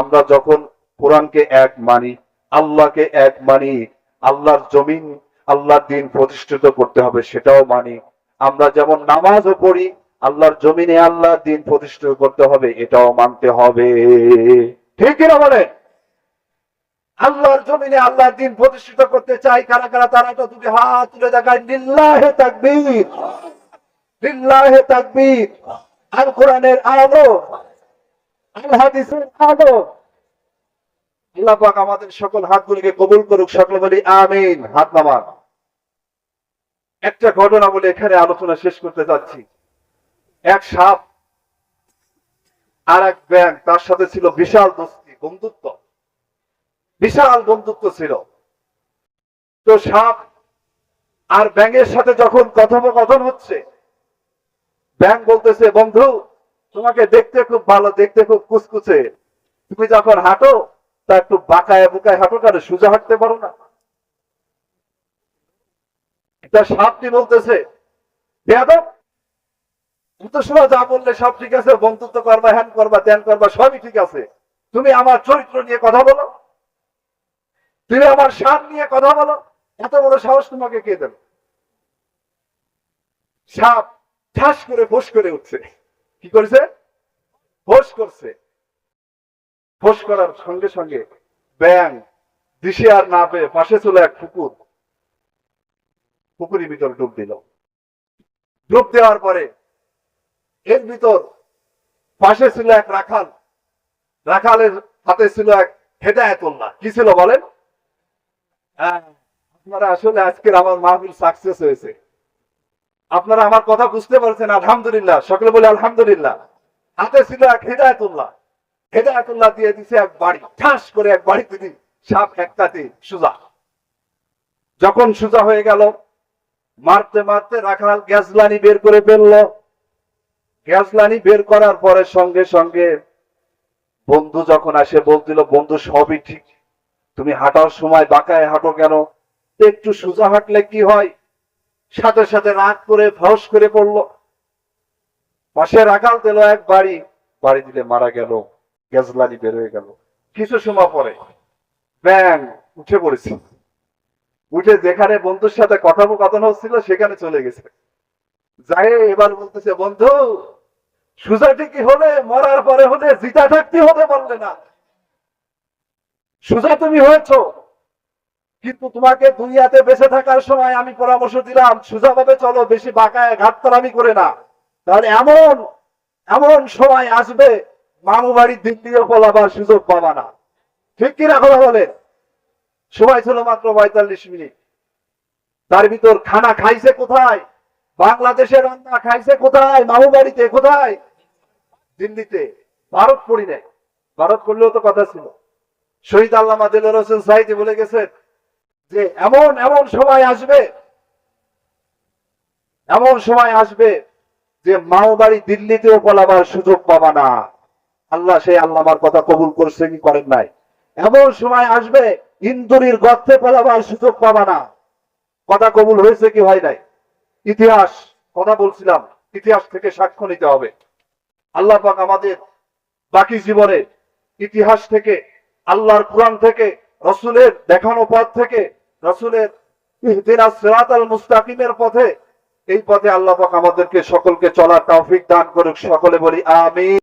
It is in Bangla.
আমরা যখন কোরআনকে এক মানি, আল্লাহকে এক মানি, আল্লাহর জমিন, আল্লাহর দিন প্রতিষ্ঠিত করতে হবে সেটাও মানি। আমরা যেমন নামাজও পড়ি, আল্লাহর জমিনে আল্লাহর দিন প্রতিষ্ঠিত করতে হবে, এটাও মানতে হবে। ঠিক কিনা বলেন? আল্লাহর জমিনে আল্লাহর দিন প্রতিষ্ঠিত করতে চাই, কারা কারা তারা তো দুটি হাত তুলে দেখায়, লিল্লাহে তাকবীর লিল্লাহে তাকবীর। আর কোরআনের আলো আমাদের সকল হাতগুলিকে কবুল করুক, সকলে বলি আমিন, হাত নামান। একটা ঘটনা বলে এখানে আলোচনা শেষ করতে যাচ্ছি। এক সাপ আর এক ব্যাং তার সাথে ছিল বিশাল দোস্তি, বন্ধুত্ব। বিশাল বন্ধুত্ব ছিল। তো সাপ আর ব্যাঙের সাথে যখন কথোপকথন হচ্ছে ব্যাং বলতেছে, বন্ধু তোমাকে দেখতে খুব ভালো, দেখতে খুব কুচকুচে তুমি যখন হাঁটো, তা একটু বাঁকায় বুকায় হাঁটো কারও সোজা হাঁটতে পারো না। এটা সাপটি বলতেছে, বেয়াদব এত সময় যা বললে সব ঠিক আছে, বন্ধুত্ব করবা, হ্যান করবা, ত্যান করবা, সবই ঠিক আছে। তুমি আমার চরিত্র নিয়ে কথা বলো। তুমি আমার সাপ নিয়ে কথা বলো। এত বড় সাহস তোমাকে কে দেবে? সাপ ঠাস করে ফোস করে উঠছে। কি করেছে? ফোস করছে। ফোস করার সঙ্গে সঙ্গে ব্যাং দিশে আর না পেয়ে পাশে ছিল এক পুকুর। পুকুরের ভিতর ডুব দিল। ডুব দেওয়ার পরে এর ভিতর পাশে ছিল এক রাখাল। রাখালের হাতে ছিল এক হেদায়তুল্লাহ। কি ছিল বলেন? হ্যাঁ, আপনারা আসলে আজকের আমার মাহফিল সাকসেস হয়েছে। আপনারা আমার কথা বুঝতে পারছেন, আলহামদুলিল্লাহ। সকলে বলে আলহামদুলিল্লাহ। হাতে ছিল এক হেদায়তুল্লাহ। হেদায়তুল্লাহ দিয়ে দিছে এক বাড়ি। ঠাস করে এক বাড়ি দিদি সাপ একটাতে সুজা। যখন সুজা হয়ে গেল, মারতে মারতে রাখাল গ্যাসলানি বের করে ফেলল। গ্যাসলানি বের করার পরে সঙ্গে সঙ্গে বন্ধু যখন আসে, বলছিল, বন্ধু, সবই ঠিক। তুমি হাঁটার সময় বাঁকায় হাঁটো কেন? একটু সোজা হাঁটলে কি হয়? সাথে সাথে রাগ করে, ফস করে পড়ল। পাশে রাখাল দিল এক বাড়ি বাড়ি দিলে মারা গেল গ্যাসলানি বের হয়ে গেল। কিছু সময় পরে, ব্যাং, উঠে পড়েছে। উঠে যেখানে বন্ধুর সাথে কথোপকথন হচ্ছিল, সেখানে চলে গেছে। যাই এবার বলতেছে, বন্ধু সুজাটি কি হলে, মরার পরে হলে, জিতা থাকতে হতে বললে না। সুজা, তুমি হয়েছ কিন্তু তোমাকে দুনিয়াতে বেঁচে থাকার সময় আমি পরামর্শ দিলাম সুজা ভাবে চলো, বেশি বাঁকায় ঘাটতারামি করে না। তাহলে এমন এমন সময় আসবে, মামু বাড়ির দিক দিয়ে পলাবার সুযোগ পাবা না। ঠিক কিনা কথা বলেন? সময় ছিল মাত্র পঁয়তাল্লিশ মিনিট। তার ভিতর খানা খাইছে কোথায়? বাংলাদেশের রান্না খাইছে কোথায়? মামু বাড়িতে কোথায়? দিল্লিতে। ভারত পড়ি নাই। ভারত করলেও তো কথা ছিল। শহীদ আল্লামা দিলের হোসেন সাইদি বলে গেছেন যে এমন এমন সময় আসবে, এমন সময় আসবে যে মাও বাড়ি দিল্লিতেও পলাবার সুযোগ পাবা না। আল্লাহ সেই আল্লামার কথা কবুল করছে কি করেন নাই? এমন সময় আসবে, ইন্দুরির গর্তে পলাবার সুযোগ পাবা না। কথা কবুল হয়েছে কি হয় নাই? ইতিহাস, কথা বলছিলাম, ইতিহাস থেকে সাক্ষ্য নিতে হবে। আল্লাহ পাক আমাদের বাকি জীবনে ইতিহাস থেকে, আল্লাহর কোরআন থেকে রসুলের দেখানো পথ থেকে রসুলের মুস্তাকিমের পথে, এই পথে আল্লাহ আমাদেরকে সকলকে চলার তৌফিক দান করুক। সকলে বলি, আমিন।